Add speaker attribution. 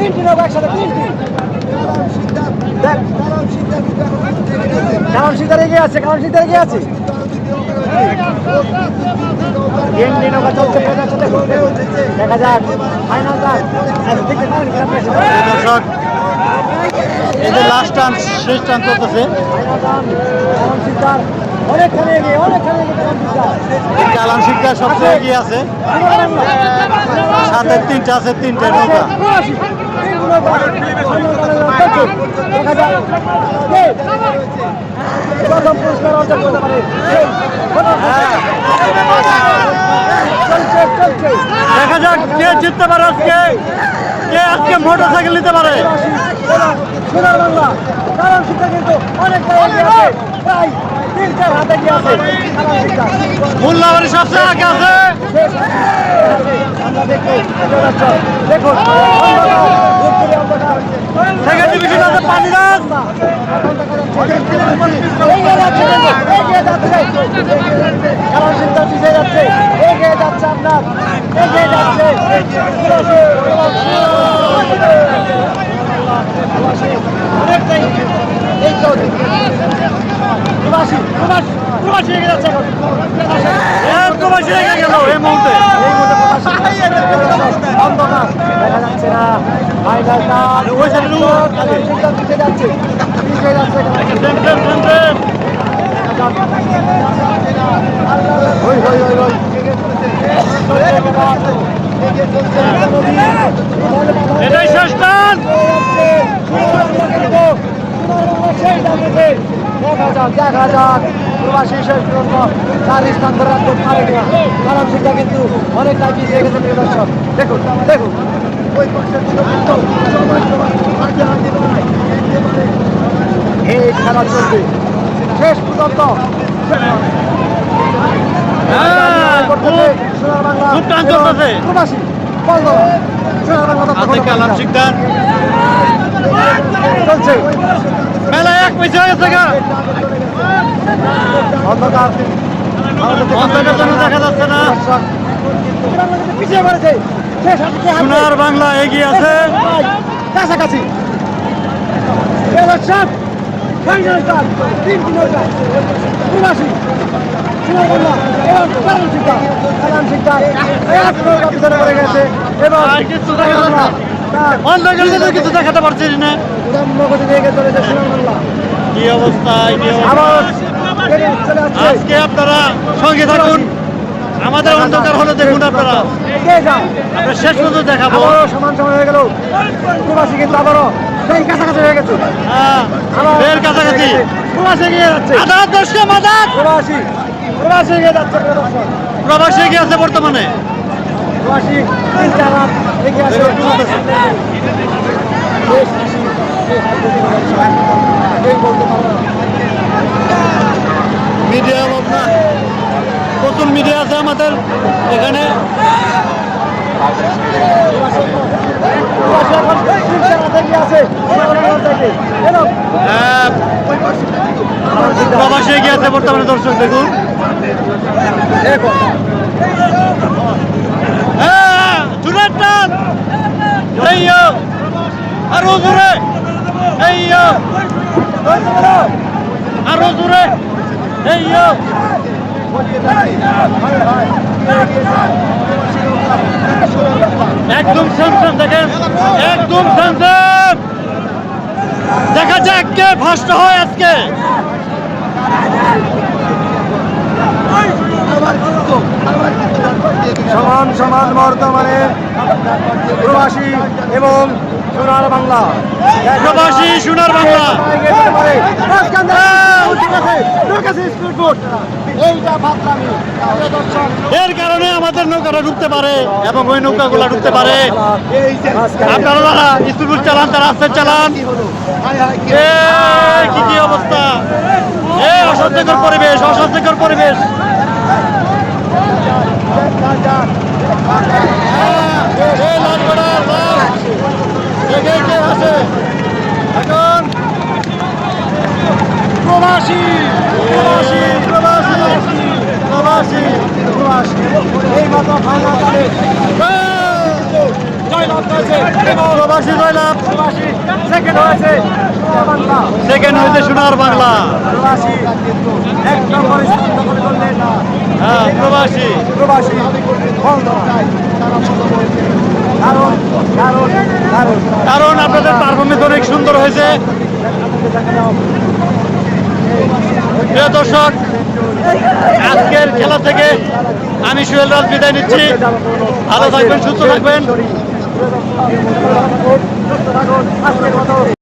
Speaker 1: তিনটি একসাথে তিনটি কারণ সীতার এগিয়ে আছে কারণ সীতার এগিয়ে আছে চলছে। দেখা যাক ফাইনাল যাক আচ্ছা?
Speaker 2: দর্শক এই যে লাস্ট টান শেষ টান চলতেছে
Speaker 1: ফাইনাল যান কারণ সীতার এগিয়ে অনেকখানি এগিয়ে কারণ সীতার
Speaker 2: কালাম শিক্ষা সবচেয়ে এগিয়ে আছে সাথে তিনটা আছে তিনটে নৌকা দেখা যাক কে জিততে পারে আজকে। কে আজকে মোটর সাইকেল নিতে পারে?
Speaker 1: দেখো। এগিয়ে এগিয়ে এগিয়ে এগিয়ে প্রবাসী প্রবাসী প্রবাসী এগিয়ে যাচ্ছে
Speaker 2: এক গেল এই মুহূর্তে
Speaker 1: এই মুহূর্তে প্রবাসী অন্ধকার দেখা যাচ্ছে না
Speaker 2: এটাই শেষ টান
Speaker 1: দেখা যাক দেখা যাক প্রবাসী শেষ পর্যন্ত চার স্থান ধরে রাখতে পারে কিনা? কারণ সেটা কিন্তু অনেকটা গেছে প্রিয় দর্শক। দেখুন দেখুন। ওই পক্ষের কিন্তু সবাই সবাই হাতে হাতে বাড়ায়। এই খেলা চলবে। শেষ পর্যন্ত
Speaker 2: হ্যাঁ,
Speaker 1: বাংলা সোনার বাংলা চলছে।
Speaker 2: মেলা এক পয়সা হয়ে গেছে গা।
Speaker 1: অন্ধকার।
Speaker 2: অন্ধকার জন্য দেখা যাচ্ছে না।
Speaker 1: পিছিয়ে পড়েছে।
Speaker 2: সোনার বাংলা এগিয়ে আছে।
Speaker 1: কাছাকাছি। ইলেকশন ফাইনাল সোনার বাংলা। এবং এক পিছনে পড়ে গেছে। এবং
Speaker 2: অন্ধকার কিছু দেখাতে পারছিস না। কি অবস্থা আজকে আপনারা সঙ্গে থাকুন। আমাদের অন্ধকার হলে দেখুন আপনারা। আমরা শেষ পর্যন্ত দেখাবো।
Speaker 1: সমান সময় হয়ে গেল প্রবাসী কিন্তু আবারও সেই কাছাকাছি হয়ে গেছে
Speaker 2: হ্যাঁ
Speaker 1: আবার
Speaker 2: কাছাকাছি
Speaker 1: প্রবাসী এগিয়ে যাচ্ছে প্রবাসী। প্রবাসী এগিয়ে যাচ্ছে
Speaker 2: প্রবাসী এগিয়ে আছে বর্তমানে। মিডিয়া আপনার প্রচুর মিডিয়া আছে আমাদের এখানে।
Speaker 1: প্রবাসী এখন তিন চার হাত এগিয়ে আছে সোনার থেকে। এরকম
Speaker 2: হ্যাঁ, প্রবাসী এগিয়ে আছে বর্তমানে দর্শক দেখুন
Speaker 1: এরকম
Speaker 2: হ্যাঁ, জোরের টান আরও এই আরও জোরে একদম স্যামসাম দেখেন। একদম স্যামসাম দেখা যাক কে ফার্স্ট হয় আজকে।
Speaker 1: সমান সমান বর্তমানে প্রবাসী এবং সোনার বাংলা।
Speaker 2: প্রবাসী সোনার বাংলা। এর কারণে আমাদের নৌকাটা ঢুকতে পারে এবং ওই নৌকাগুলো ঢুকতে পারে। আপনারা চালান চালান। কি কি অবস্থা? এ অস্বাস্থ্যকর পরিবেশ অস্বাস্থ্যকর পরিবেশ। এখন
Speaker 1: প্রবাসী প্রবাসী প্রবাসী প্রবাসী প্রবাসী এই মাত্র ফাইনাল সেকেন্ড হয়েছে বাংলা।
Speaker 2: সোনার হ্যাঁ প্রবাসী।
Speaker 1: প্রবাসী
Speaker 2: কারণ আপনাদের পারফরমেন্স অনেক সুন্দর হয়েছে। প্রিয় দর্শক আজকের খেলা থেকে আমি সুহেল রাজ বিদায় নিচ্ছি। ভালো থাকবেন সুস্থ থাকবেন।
Speaker 1: সুস্থ থাকুন আজকের মতো।